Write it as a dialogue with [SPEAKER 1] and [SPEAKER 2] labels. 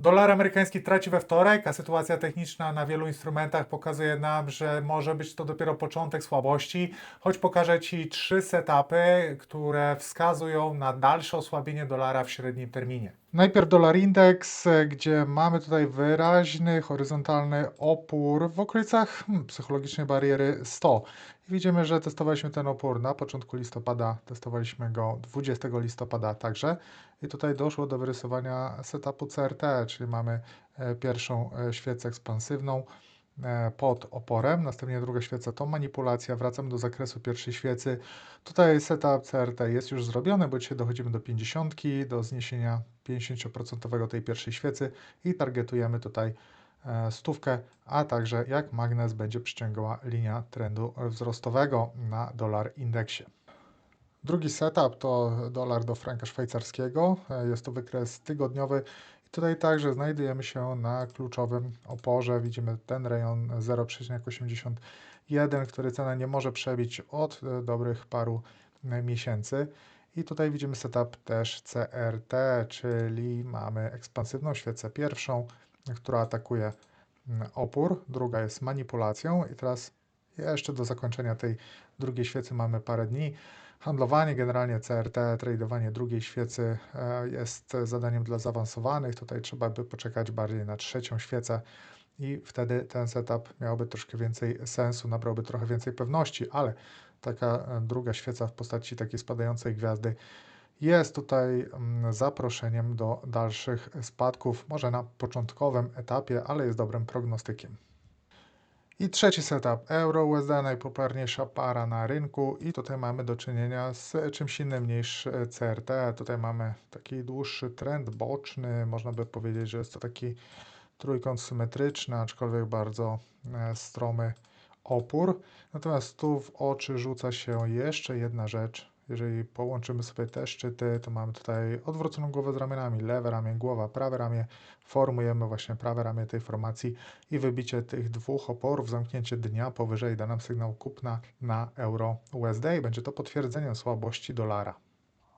[SPEAKER 1] Dolar amerykański traci we wtorek, a sytuacja techniczna na wielu instrumentach pokazuje nam, że może być to dopiero początek słabości, choć pokażę Ci trzy setupy, które wskazują na dalsze osłabienie dolara w średnim terminie. Najpierw dolar indeks, gdzie mamy tutaj wyraźny horyzontalny opór w okolicach hmm, psychologicznej bariery 100. I widzimy, że testowaliśmy ten opór na początku listopada, testowaliśmy go 20 listopada także. I tutaj doszło do wyrysowania setupu CRT, czyli mamy e, pierwszą e, świecę ekspansywną e, pod oporem, następnie druga świeca to manipulacja, wracam do zakresu pierwszej świecy. Tutaj setup CRT jest już zrobiony, bo dzisiaj dochodzimy do 50, do zniesienia 50% tej pierwszej świecy i targetujemy tutaj e, stówkę, a także jak magnes będzie przyciągała linia trendu wzrostowego na dolar indeksie. Drugi setup to dolar do franka szwajcarskiego. E, Jest to wykres tygodniowy. Tutaj także znajdujemy się na kluczowym oporze. Widzimy ten rejon 0,81, który cena nie może przebić od e, dobrych paru e, miesięcy. I tutaj widzimy setup też CRT, czyli mamy ekspansywną świecę pierwszą, która atakuje opór, druga jest manipulacją i teraz jeszcze do zakończenia tej drugiej świecy mamy parę dni. Handlowanie generalnie CRT, tradowanie drugiej świecy e, jest zadaniem dla zaawansowanych. Tutaj trzeba by poczekać bardziej na trzecią świecę i wtedy ten setup miałby troszkę więcej sensu, nabrałby trochę więcej pewności, ale taka e, druga świeca w postaci takiej spadającej gwiazdy jest tutaj zaproszeniem do dalszych spadków, może na początkowym etapie, ale jest dobrym prognostykiem. I trzeci setup, euro USD, najpopularniejsza para na rynku i tutaj mamy do czynienia z czymś innym niż CRT. Tutaj mamy taki dłuższy trend boczny, można by powiedzieć, że jest to taki trójkąt symetryczny, aczkolwiek bardzo e, stromy opór. Natomiast tu w oczy rzuca się jeszcze jedna rzecz. Jeżeli połączymy sobie te szczyty, to mamy tutaj odwróconą głowę z ramionami, lewe ramię, głowa, prawe ramię. Formujemy właśnie prawe ramię tej formacji i wybicie tych dwóch oporów, zamknięcie dnia powyżej da nam sygnał kupna na euro USD i będzie to potwierdzeniem słabości dolara.